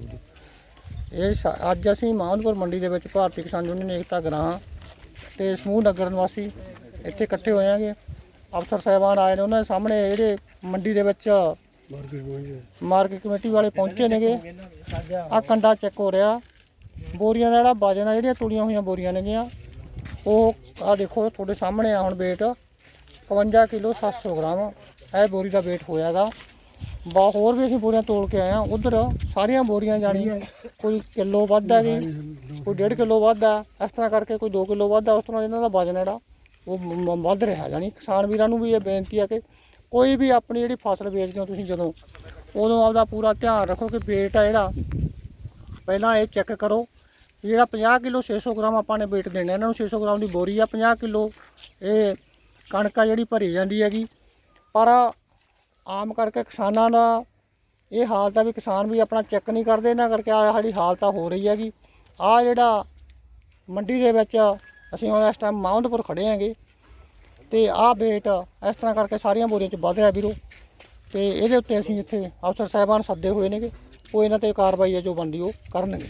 ਦੱਸੋ ਜੀ ਇਹ ਸ- ਅੱਜ ਅਸੀਂ ਮਾਹੌਲਪੁਰ ਮੰਡੀ ਦੇ ਵਿੱਚ ਭਾਰਤੀ ਕਿਸਾਨ ਯੂਨੀਅਨ ਏਕਤਾ ਗ੍ਰਾਹਾਂ ਤੇ ਸਮੂਹ ਨਗਰ ਨਿਵਾਸੀ ਇੱਥੇ ਇਕੱਠੇ ਹੋਏ ਆਂਗੇ ਅਫਸਰ ਸਾਹਿਬਾਨ ਆਏ ਨੇ, ਉਹਨਾਂ ਦੇ ਸਾਹਮਣੇ ਜਿਹੜੇ ਮੰਡੀ ਦੇ ਵਿੱਚ ਮਾਰਕੀਟ ਕਮੇਟੀ ਵਾਲੇ ਪਹੁੰਚੇ ਨੇਗੇ। ਆ ਕੰਡਾ ਚੈੱਕ ਹੋ ਰਿਹਾ। ਬੋਰੀਆਂ ਦਾ ਜਿਹੜਾ ਵਜਨ ਆ, ਜਿਹੜੀਆਂ ਤੁਲੀਆਂ ਹੋਈਆਂ ਬੋਰੀਆਂ ਨੇਗੀਆਂ, ਉਹ ਆ ਦੇਖੋ, ਤੁਹਾਡੇ ਸਾਹਮਣੇ ਆ ਹੁਣ weight 51 ਕਿਲੋ 700 ਗ੍ਰਾਮ। ਇਹ ਬੋਰੀ ਦਾ weight ਹੋਇਆਗਾ। ਬਾ ਹੋਰ ਵੀ ਅਸੀਂ ਬੋਰੀਆਂ ਤੋਲ ਕੇ ਆਏ ਆ ਉਧਰ ਸਾਰੀਆਂ ਬੋਰੀਆਂ ਜਾਣੀ ਕੋਈ ਕਿਲੋ ਵੱਧ ਆ ਗਈ ਕੋਈ 1.5 ਕਿਲੋ ਵੱਧ ਆ। ਇਸ ਤਰ੍ਹਾਂ ਕਰਕੇ ਕੋਈ 2 ਕਿਲੋ ਵੱਧ ਆ ਉਸ ਤਰ੍ਹਾਂ ਇਹਨਾਂ ਦਾ ਵਜਨ ਜਿਹੜਾ ਉਹ ਵੱਧ ਰਿਹਾ ਜਾਣੀ। ਕਿਸਾਨ ਵੀਰਾਂ ਨੂੰ ਵੀ ਇਹ ਬੇਨਤੀ ਆ ਕਿ ਕੋਈ ਵੀ ਆਪਣੀ ਜਿਹੜੀ ਫਸਲ ਵੇਚਦੇ ਹੋ ਤੁਸੀਂ ਜਦੋਂ ਉਦੋਂ ਆਪਦਾ ਪੂਰਾ ਧਿਆਨ ਰੱਖੋ ਕਿ weight ਆ ਜਿਹੜਾ ਪਹਿਲਾਂ ਇਹ ਚੈੱਕ ਕਰੋ ਜਿਹੜਾ 50 ਕਿਲੋ 600 ਗ੍ਰਾਮ ਆਪਾਂ ਨੇ weight ਦੇਣਾ ਇਹਨਾਂ ਨੂੰ 600 ਗ੍ਰਾਮ ਦੀ ਬੋਰੀ ਆ 50 ਕਿਲੋ ਇਹ ਕਣਕ ਆ ਜਿਹੜੀ ਭਰੀ ਜਾਂਦੀ ਹੈਗੀ। ਪਰ ਆਮ ਕਰਕੇ ਕਿਸਾਨਾਂ ਦਾ ਇਹ ਹਾਲਤ ਆ ਵੀ ਕਿਸਾਨ ਵੀ ਆਪਣਾ ਚੈੱਕ ਨਹੀਂ ਕਰਦੇ, ਇਹਨਾਂ ਕਰਕੇ ਆ ਸਾਡੀ ਹਾਲਤ ਆ, ਹੋ ਰਹੀ ਹੈਗੀ। ਆ ਜਿਹੜਾ ਮੰਡੀ ਦੇ ਵਿੱਚ ਅਸੀਂ ਹੁਣ ਇਸ ਟਾਈਮ ਮਾਉਂਦਪੁਰ ਖੜੇ ਹੈਗੇ। ਤੇ ਆਹ ਵੇਟ ਇਸ ਤਰ੍ਹਾਂ ਕਰਕੇ ਸਾਰੀਆਂ ਬੋਰੀਆਂ 'ਚ ਵੱਧ ਰਿਹਾ ਵੀਰੋ। ਤੇ ਇਹਦੇ ਉੱਤੇ ਅਸੀਂ ਇੱਥੇ ਅਫਸਰ ਸਾਹਿਬਾਨ ਸੱਦੇ ਹੋਏ ਨੇਗੇ। ਉਹ ਇਹਨਾਂ ਤੇ ਕਾਰਵਾਈ ਹੈ ਜੋ ਬਣਦੀ ਉਹ ਕਰਨਗੇ।